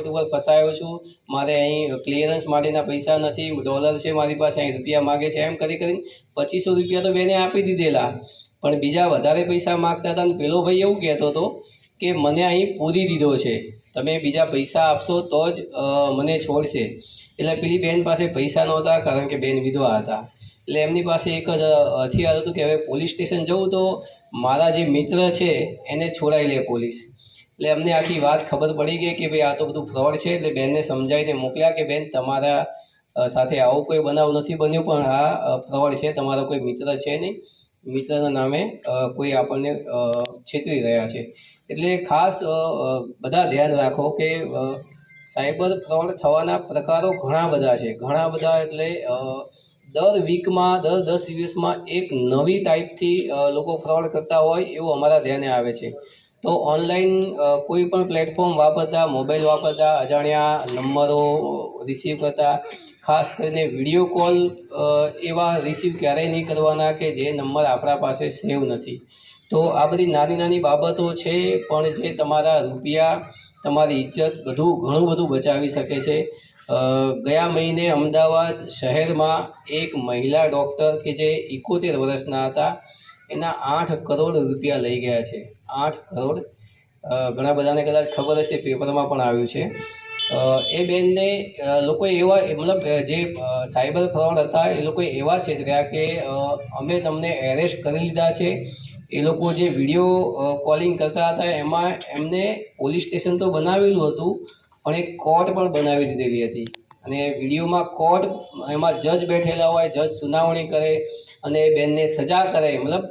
ઉપર ફસાયો છું? મારે અહીં ક્લિયરન્સ માટેના પૈસા નથી ડોલર છે મારી પાસે, અહીં રૂપિયા માગે છે, એમ કરી કરીને પચીસો રૂપિયા તો બેને આપી દીધેલા. પણ બીજા વધારે પૈસા માગતા હતા અને પેલો ભાઈ એવું કહેતો હતો કે મને અહીં પૂરી દીધો છે. તમે બીજા પૈસા આપશો તો જ મને છોડશે. એટલે પેલી બેન પાસે પૈસા નહોતા કારણ કે બેન વિધવા હતા. એટલે એમની પાસે એક જ હથિયાર હતું કે હવે પોલીસ સ્ટેશન જવું તો મારા જે મિત્ર છે એને છોડાવી લે પોલીસ. એટલે અમને આખી વાત ખબર પડી ગઈ કે ભાઈ આ તો બધું ફ્રોડ છે, એટલે બેનને સમજાવીને મોકલ્યા કે બેન, તમારા સાથે આવો કોઈ બનાવ નથી બન્યો, પણ આ ફ્રોડ છે, તમારો કોઈ મિત્ર છે નહીં. મિત્રના નામે કોઈ આપણને છેતરી રહ્યા છે. એટલે ખાસ બધા ધ્યાન રાખો કે સાયબર ફ્રોડ થવાના પ્રકારો ઘણા બધા છે. ઘણા બધા એટલે દર વીકમાં દર દસ દિવસમાં એક નવી ટાઈપથી લોકો ફ્રોડ કરતા હોય એવું અમારા ધ્યાને આવે છે. તો ઓનલાઈન કોઈ પણ પ્લેટફોર્મ વાપરતા મોબાઈલ વાપરતા, અજાણ્યા નંબરો રિસીવ કરતા, ખાસ કરીને વીડિયો કોલ એવા રિસીવ ક્યારેય નહીં કરવાના કે જે નંબર આપણા પાસે સેવ નથી. તો આ બધી નાની નાની બાબતો છે, પણ જે તમારા રૂપિયા, તમારી ઇજ્જત બધું ઘણું બધું બચાવી શકે છે. ગયા મહિને અમદાવાદ શહેરમાં એક મહિલા ડૉક્ટર કે જે એકોતેર વર્ષના હતા એના આઠ કરોડ રૂપિયા લઈ ગયા છે. આઠ કરોડ ઘણા બધાને કદાચ ખબર હશે, પેપરમાં પણ આવ્યું છે. એ બેનને લોકો એવા મતલબ જે સાયબર ફ્રોડ હતા, એ લોકો એવા છેતર્યા કે અમે તમને એરેસ્ટ કરી લીધા છે. એ લોકો જે વીડિયો કોલિંગ કરતા હતા, એમાં એમને પોલીસ સ્ટેશન તો બનાવેલું હતું, પણ એક કોર્ટ પણ બનાવી દીધેલી હતી. અને વિડીયોમાં કોર્ટ એમાં જજ બેઠેલા હોય જજ સુનાવણી કરે અને બેનને સજા કરે મતલબ